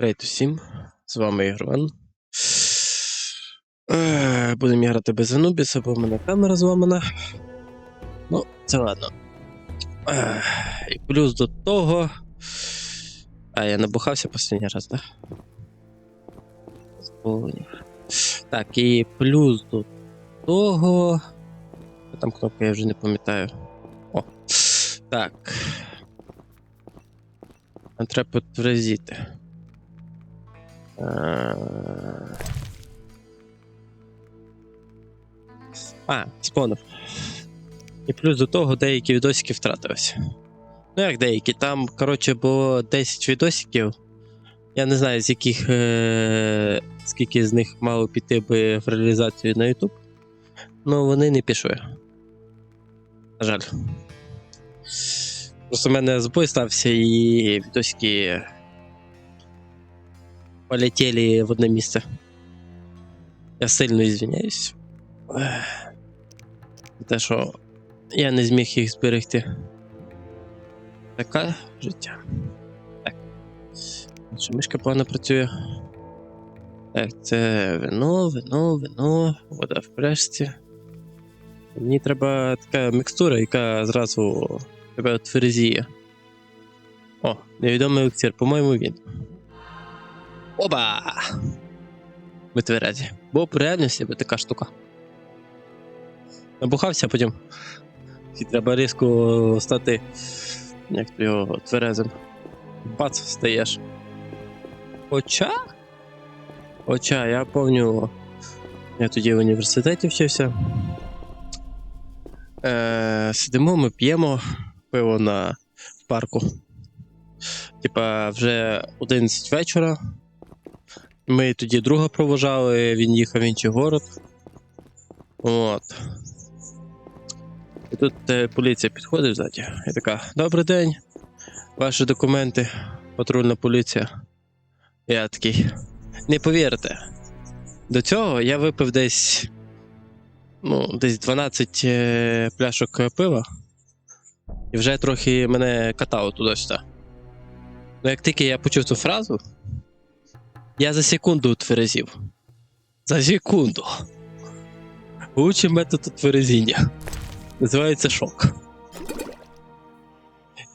Привіт усім, з вами Ігрован. Е, Будемо грати без Анубіса, бо в мене камера зламана. Ну, це ладно. Е, І плюс до того. А, я набухався останній раз, так? Так, і плюс до того. Там кнопка, я вже не пам'ятаю. О. Так. Нам треба підтвердити. Е, А, спонив. І плюс до того деякі відосики втратилися. Ну, як деякі, там, коротше, було 10 відосиків. Я не знаю, з яких е- скільки з них мало піти би в реалізацію на YouTube. Ну, вони не пішли. На жаль. Просто в мене збой стався і відосики полетели в одне місце. Я сильно извиняюсь. Те, що я не зміг їх зберегти. Таке життя. Так. Що мишка погано працює. Так, це вино, вино, вино, вода в пляшці. Мені треба така мікстура, яка зразу тебе отверзіє. О, невідомий елексир, по-моєму, він. Оба! Ми тверезі. Бо в реальності би така штука. Набухався, потім. І треба різко стати. Як то його тверезим. Бац, стаєш. Хоча? Хоча, я пам'ятаю. Я тоді в університеті вчився. Е, сидимо, ми п'ємо пиво на парку. Типа, вже 11 вечора. Ми тоді друга провожали, він їхав в інший город. От. І тут е, поліція підходить ззаді. І така: Добрий день, ваші документи, патрульна поліція. Я такий. Не повірите. До цього я випив десь. Ну, десь 12 е, пляшок пива. І вже трохи мене катало туди-сюди. Ну, як тільки я почув цю фразу, я за секунду утверезів. За секунду. Лучший метод утверезіння. Називається шок.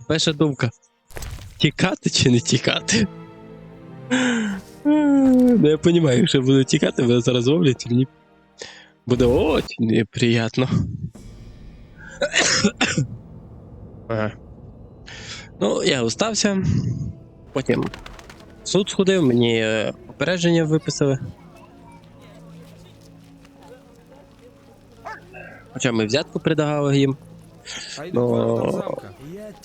Перша думка: тікати чи не тікати? Ну, я розумію, якщо буду тікати, мене зараз ловлять, мені буде очень неприятно. Ага. Ну, я устався. Потім в суд сходив, мені е, попередження виписали. Хоча ми взятку придавали їм. Пойду Но- к воротам замка.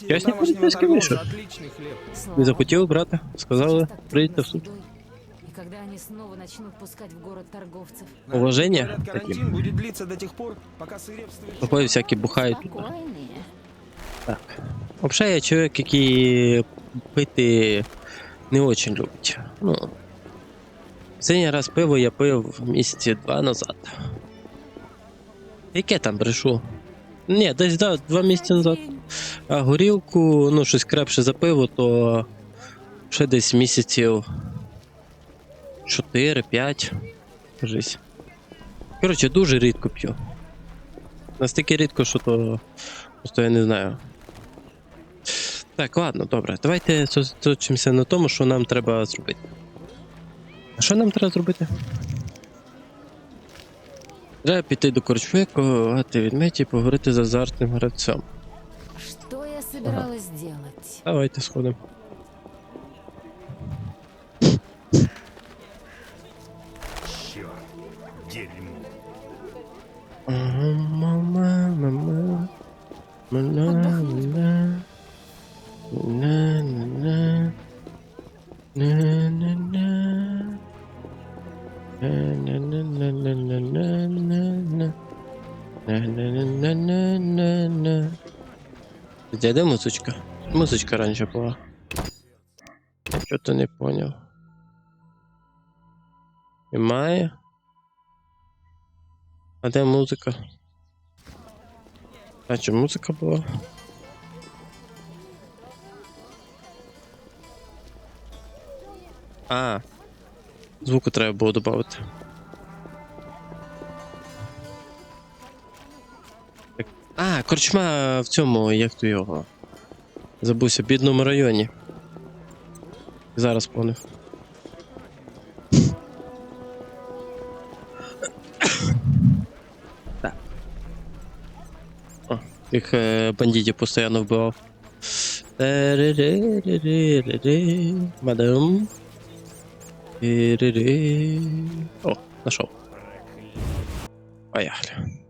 Я с ним Тамошнего полицейский торговца вышел. отличный хлеб. Не захотів брати, сказали, прийдете в суд. И когда они снова начнут пускать в город торговцев? Уважение Говорят, таким. карантин будет длиться до тех пор, пока свирепствует... Такої всякі бухають. Спокойные. Так. Взагалі я чоловік, який пити не очень любить. Ну. Останній раз пиво я пив місяці два назад. Яке там брешу? Ні, десь да, два місяці назад. А горілку, ну, щось крепше за пиво, то ще десь місяців 4-5. Кажись. Коротше, дуже рідко п'ю. Настільки рідко, що то просто я не знаю. Так, ладно, добре. Давайте зосередимося на тому, що нам треба зробити. А що нам треба зробити? Треба піти до корчми, когати відметі і поговорити з азартним гравцем. Что я собиралась делать? Давайте сходимо. Дерьмо. Мама, мама, мама, мама, на, на, на, на, на, на. На, на, на, на, на, на, на, на, на. На, на, на, на, на, на, на. Где де музичка? Музичка раніше була. Я що-то не поняв. Немає? А де музика? А чи музика була? А. Звуку треба було додати. А, корчма в цьому, як то його. Забувся, в бідному районі. Зараз поняв. Так. О, е, бандитів постійно вбивав. Мадам. О, нашов. Поехали.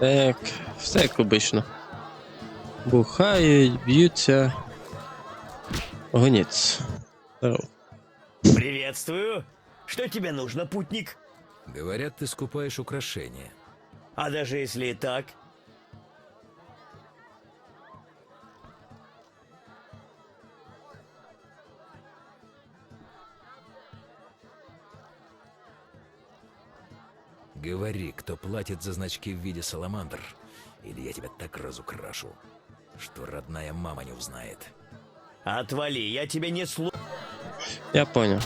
Так, все як обично. Бухають, б'ються. Здорово. Приветствую. Что тебе нужно, путник? Говорят, ты скупаешь украшения. А даже если и так, Говори, кто платит за значки в виде саламандр, или я тебя так разукрашу, что родная мама не узнает. отвали, я тебя не слу... Я понял.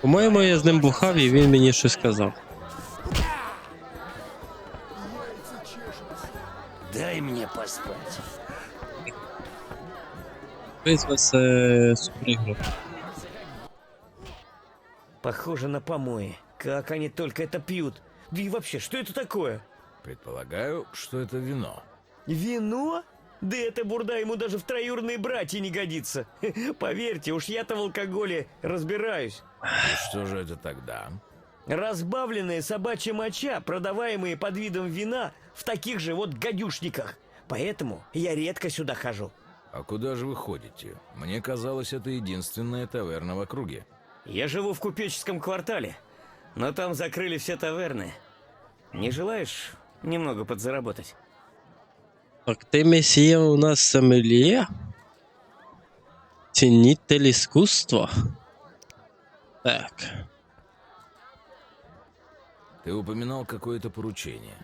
По-моєму, я з ним бухав і він мені щось сказав. Дай мне поспать. Вас е, супергрупа. Похоже на помои. Как они только это пьют. Да и вообще, что это такое? Предполагаю, что это вино. Вино? Да эта бурда ему даже в троюрные братья не годится. Поверьте, уж я-то в алкоголе разбираюсь. И что же это тогда? Разбавленная собачья моча, продаваемые под видом вина в таких же вот гадюшниках. Поэтому я редко сюда хожу. А куда же вы ходите? Мне казалось, это единственная таверна в округе. Я живу в купеческом квартале, но там закрыли все таверны. Не желаешь немного подзаработать? Так, ти месія у нас сомельє? Цінитель іскусства? Так. Ты упоминал какое-то поручение.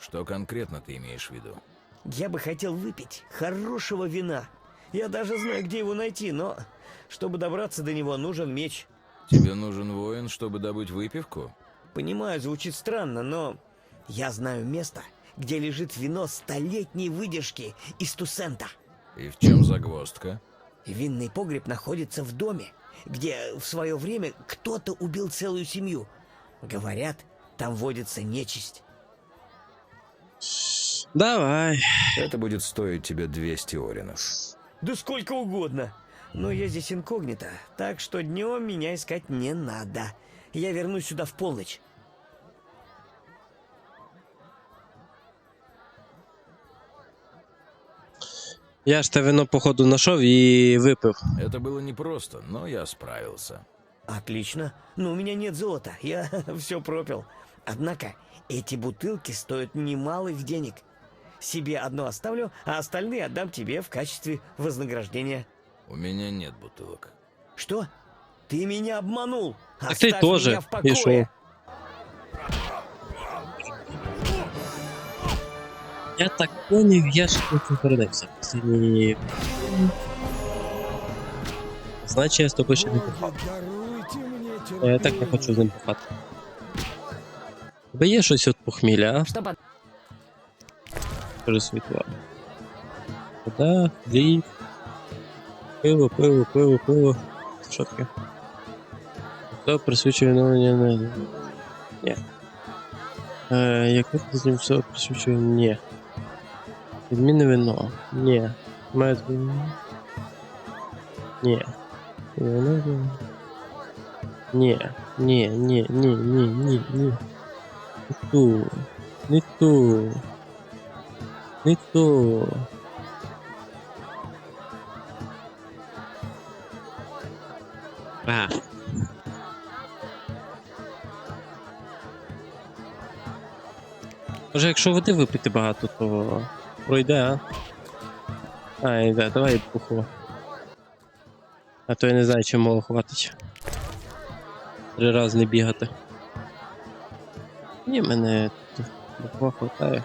Что конкретно ты имеешь в виду? Я бы хотел выпить хорошего вина. Я даже знаю, где его найти, но чтобы добраться до него, нужен меч. Тебе нужен воин, чтобы добыть выпивку? Понимаю, звучит странно, но я знаю место, где лежит вино столетней выдержки из Тусента. И в чем загвоздка? Винный погреб находится в доме, где в свое время кто-то убил целую семью. Говорят, там водится нечисть. Давай. Это будет стоить тебе 200 оринов. Да сколько угодно. Но я здесь инкогнито, так что днем меня искать не надо. Я вернусь сюда в полночь. Я ж те вино, походу, знайшов і випив. Это было непросто, но я справился. Отлично. Но у меня нет золота, я все пропил. Однако эти бутылки стоят немалых денег. Себе одно оставлю, а остальные отдам тебе в качестве вознаграждения. У меня нет бутылок. Что? Ты меня обманул! Так ты Оставь тоже, меня в и покое! шо? Я так поняв, я ж тут не передався. І... Значить, я з тобою ще не бухав. Даруйте мне А Я так не хочу з ним бухати. Тебе є щось від похмілля, а? Что под... Скажи світло. Вода, хліб. Пиво, пиво, пиво, пиво. Що таке? Хто присвячує оновлення не. Ні. Е, як з ним все присвячує? Ні. Відмінне вино. Ні. Мед вино. Ні. Вино. Ні. Ні, ні, ні, ні, ні, ні. Не ту. Не ту. Не то. Може, якщо води випити багато, то пройде, а? А, йде, давай пуху. А то я не знаю, чи мого хватить. Три рази не бігати. Ні, мене два хватає.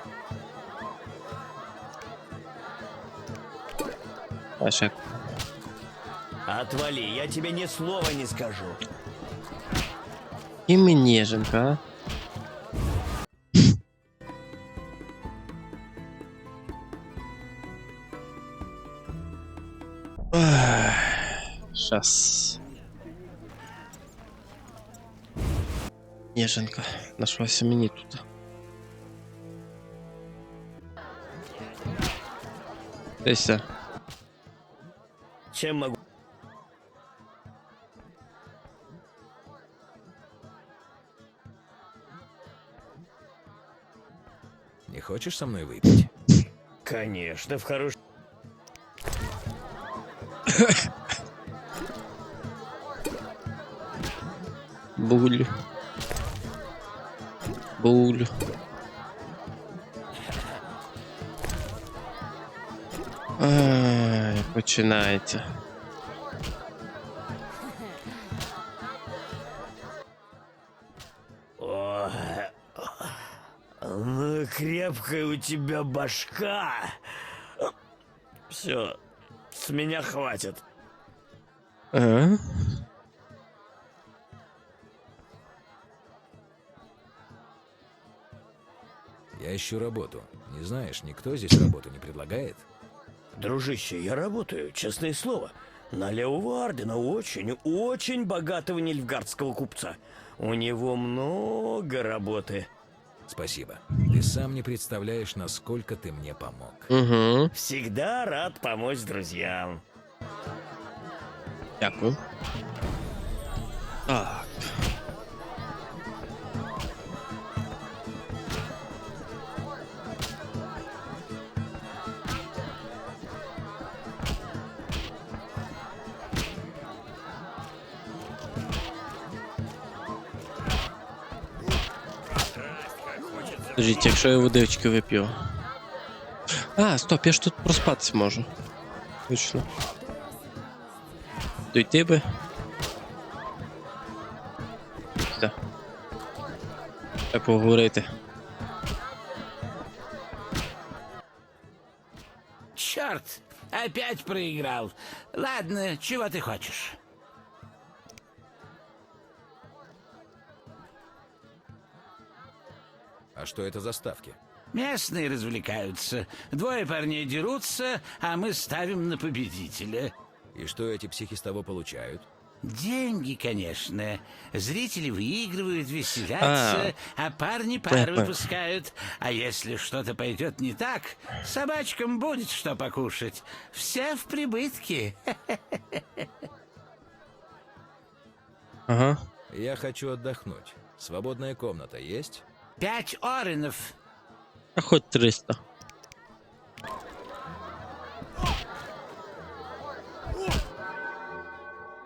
А. Отвали, я тебе ни слова не скажу. И мне жінка, а? Щас. Ніженка, нашлася мені тут. Десь. Чем могу? Не хочешь со мной выпить? Конечно, в хорош... Буль. Буль. Ай, починається. О, ну, крепкая у тебя башка. Все, с меня хватит. А? Я ищу работу. Не знаешь, никто здесь работу не предлагает? Дружище, я работаю, честное слово. На левого ордена очень, очень богатого нильфгардского купца. У него много работы. Спасибо. Ты сам не представляешь, насколько ты мне помог. Угу. Всегда рад помочь друзьям. Дякую. Так. Скажіть, якщо я водички вип'ю. А, стоп, я ж тут проспатись можу. Точно. Дойти би. Все. Треба поговорити. Черт, опять проиграл. Ладно, чего ты хочешь? А что это за ставки? Местные развлекаются. Двое парней дерутся, а мы ставим на победителя. И что эти психи с того получают? Деньги, конечно. Зрители выигрывают, веселятся, а, парни пар Понятно. выпускают. А если что-то пойдет не так, собачкам будет что покушать. Все в прибытке. Ага. Я хочу отдохнуть. Свободная комната есть? Пять оренов. А хоть 300.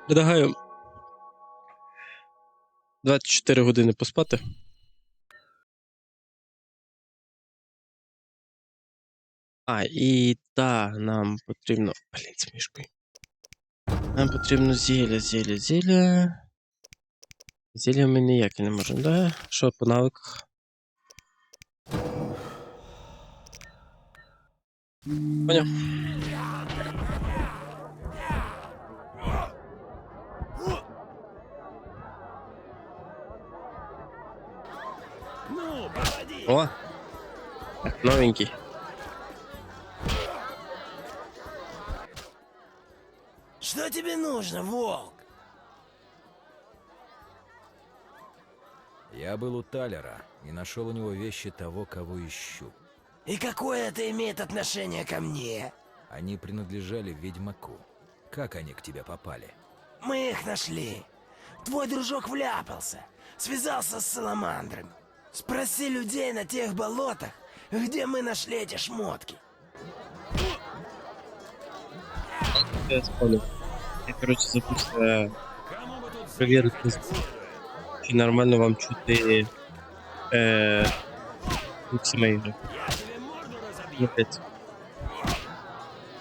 Предлагаю 24 години поспати. А, і та, нам потрібно. Блін, з мішкою. Нам потрібно зілля, зілля, зілля. Зілля ми ніяке не можемо, да? Що по навиках? Поняв. О! Так, новенький. Что тебе нужно, волк? Я был у Талера и нашел у него вещи того, кого ищу. И какое это имеет отношение ко мне? Они принадлежали ведьмаку. Как они к тебе попали? Мы их нашли. Твой дружок вляпался. Связался с Саламандром. Спроси людей на тех болотах, где мы нашли эти шмотки. Я спалю. Я, короче, запустив перевірити, чи нормально вам е, тут саме if it's